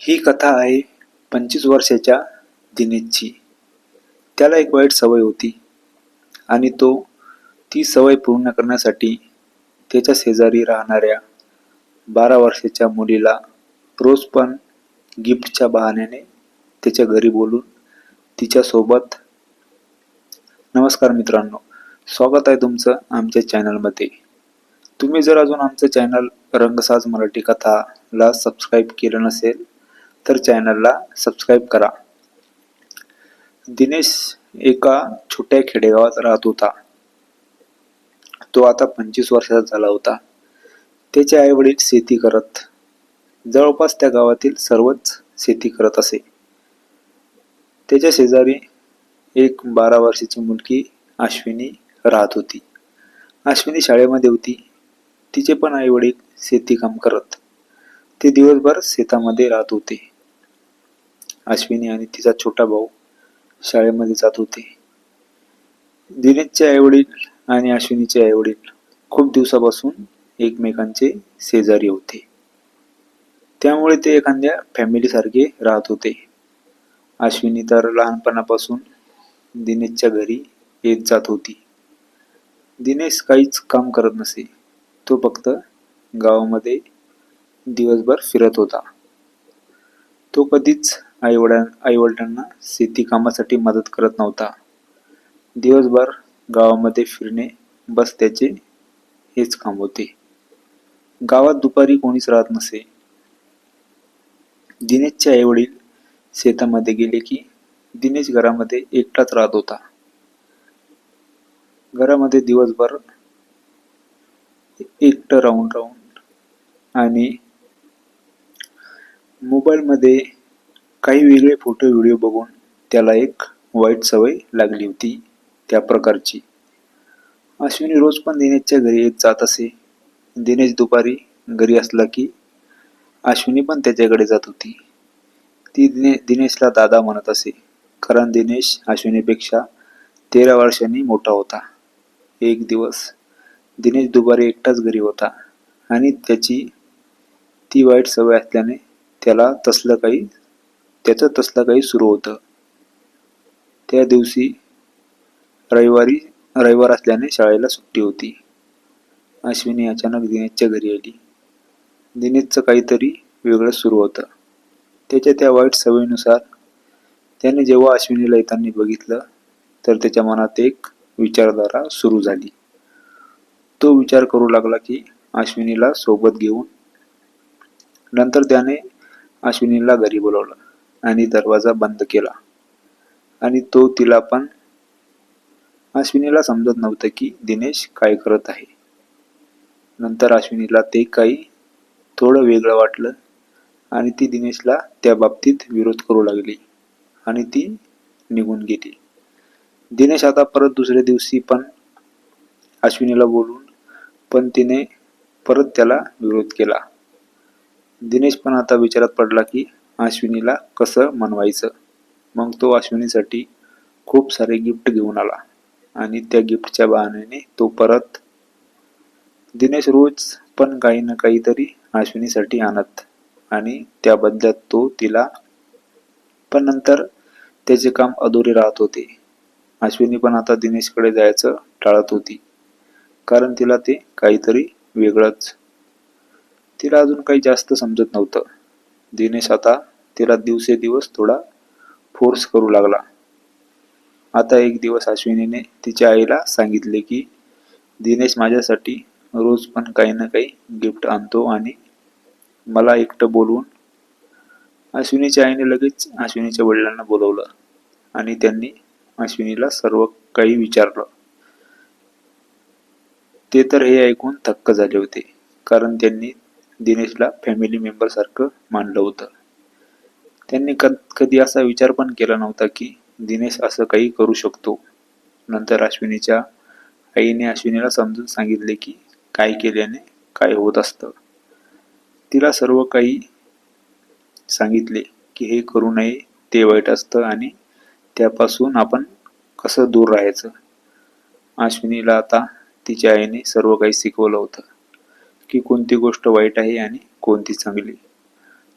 ही कथा आहे पंचवीस वर्षाच्या दिनेशची. त्याला एक वाईट सवय होती आणि तो ती सवय पूर्ण करण्यासाठी त्याच्या शेजारी राहणाऱ्या बारा वर्षाच्या मुलीला रोज पण गिफ्टच्या बहाण्याने त्याच्या घरी बोलून तिच्यासोबत नमस्कार मित्रांनो स्वागत आहे तुमचं आमच्या चॅनलमध्ये. तुम्ही जर अजून आमचं चॅनल रंगसाज मराठी कथाला सबस्क्राईब केलं नसेल तर चॅनलला सबस्क्राईब करा. दिनेश एका छोट्या खेडेगावात राहत होता. तो आता पंचवीस वर्षाचा झाला होता. त्याचे आई वडील शेती करत. जवळपास त्या गावातील सर्वच शेती करत असे. त्याच्या शेजारी एक बारा वर्षाची मुलगी अश्विनी राहत होती. अश्विनी शाळेमध्ये होती. तिचे पण आई वडील शेती काम करत. ते दिवसभर शेतामध्ये राहत होते. अश्विनी आणि तिचा छोटा भाऊ शाळेमध्ये जात होते. दिनेशचे आईवडील आणि अश्विनीचे आईवडील खूप दिवसापासून एकमेकांचे शेजारी होते. त्यामुळे ते एखाद्या फॅमिलीसारखे राहत होते. अश्विनी तर लहानपणापासून दिनेशच्या घरी येत जात होती. दिनेश काहीच काम करत नसे. तो फक्त गावामध्ये दिवसभर फिरत होता. तो कधीच आईवडा आईवडिलांना शेती कामासाठी मदत करत नव्हता. दिवसभर गावामध्ये फिरणे बस त्याचे हेच काम होते. गावात दुपारी कोणीच राहत नसे. दिनेशचे आईवडील शेतामध्ये गेले की दिनेश घरामध्ये एकटाच राहत होता. घरामध्ये दिवसभर एकटं राहून राहून आणि मोबाईलमध्ये काही वेगळे फोटो व्हिडिओ बघून त्याला एक वाईट सवय लागली होती त्या प्रकारची. अश्विनी रोज पण दिनेशच्या घरी येत जात असे. दिनेश दुपारी घरी असला की अश्विनी पण त्याच्याकडे जात होती. ती दिने दिनेशला दादा म्हणत असे कारण दिनेश अश्विनीपेक्षा तेरा वर्षांनी मोठा होता. एक दिवस दिनेश दुपारी एकटाच घरी होता आणि त्याची ती वाईट सवय असल्याने त्याला तसलं काही त्याचं तसलं काही सुरू होतं. त्या दिवशी रविवारी रविवार असल्याने शाळेला सुट्टी होती. अश्विनी अचानक दिनेशच्या घरी आली. दिनेशचं काहीतरी वेगळं सुरू होतं. त्याच्या त्या वाईट सवयीनुसार त्याने जेव्हा अश्विनीला येताना बघितलं तर त्याच्या मनात एक विचारधारा सुरू झाली. तो विचार करू लागला की अश्विनीला सोबत घेऊन नंतर त्याने अश्विनीला घरी बोलवलं आणि दरवाजा बंद केला. आणि तो तिला पण अश्विनीला समजत नव्हतं की दिनेश काय करत आहे. नंतर अश्विनीला ते काही थोडं वेगळं वाटलं आणि ती दिनेशला त्या बाबतीत विरोध करू लागली आणि ती निघून गेली. दिनेश आता परत दुसऱ्या दिवशी पण अश्विनीला बोलून पण तिने परत त्याला विरोध केला. दिनेश पण आता विचारात पडला की अश्विनीला कसं मनवायचं? मग तो अश्विनीसाठी खूप सारे गिफ्ट घेऊन आला. आणि त्या गिफ्टच्या बहाण्याने तो परत दिनेश रोज पण काही ना काहीतरी अश्विनीसाठी आणत. आणि त्या बदल्यात तो तिला पण नंतर त्याचे काम अधुरे राहत होते. अश्विनी पण आता दिनेशकडे जायचं टाळत होती. कारण तिला ते काहीतरी वेगळंच तिला अजून काही जास्त समजत नव्हतं. दिनेश आता तिला दिवसेदिवस थोडा फोर्स करू लागला. आता एक दिवस अश्विनीने तिच्या आईला सांगितले की दिनेश माझ्यासाठी रोज पण काही ना काही गिफ्ट आणतो आणि मला एकटं बोलवून अश्विनीच्या आईने लगेच अश्विनीच्या वडिलांना बोलवलं आणि त्यांनी अश्विनीला सर्व काही विचारलं. ते तर हे ऐकून थक्क झाले होते कारण त्यांनी दिनेशला फॅमिली मेंबरसारखं मानलं होतं. त्यांनी क कधी असा विचार पण केला नव्हता की दिनेश असं काही करू शकतो. नंतर अश्विनीच्या आईने अश्विनीला समजून सांगितले की काय केल्याने काय होत असतं. तिला सर्व काही सांगितले की हे करू नये ते वाईट असतं आणि त्यापासून आपण कसं दूर राहायचं. अश्विनीला आता तिच्या आईने सर्व काही शिकवलं होतं. की कोणती गोष्ट वाईट आहे आणि कोणती चांगली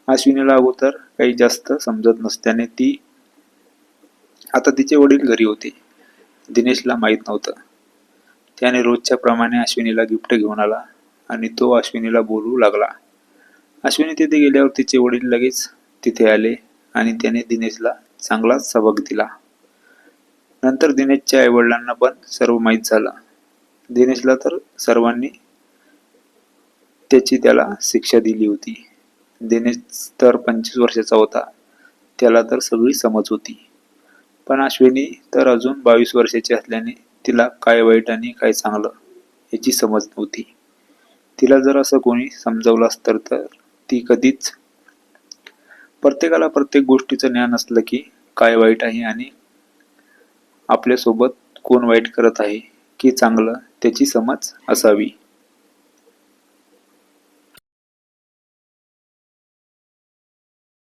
अश्विनीला अगोदर काही जास्त समजत नसल्याने ती आता तिचे वडील घरी होते. दिनेशला माहीत नव्हतं. त्याने रोजच्या प्रमाणे अश्विनीला गिफ्ट घेऊन आला आणि तो अश्विनीला बोलू लागला. अश्विनी तिथे गेल्यावर तिचे वडील लगेच तिथे आले आणि त्याने दिनेशला चांगलाच सबक दिला. नंतर दिनेशच्या आईवडिलांना पण सर्व माहीत झालं. दिनेशला तर सर्वांनी त्याची त्याला शिक्षा दिली होती. दिनेश तर पंचवीस वर्षाचा होता. त्याला तर सगळी समज होती. पण अश्विनी तर अजून बावीस वर्षाची असल्याने तिला काय वाईट आणि काय चांगलं याची समज नव्हती. तिला जर असं कोणी समजावलं असतं तर ती कधीच प्रत्येकाला प्रत्येक गोष्टीचं ज्ञान असलं की काय वाईट आहे आणि आपल्यासोबत कोण वाईट करत आहे की चांगलं त्याची समज असावी.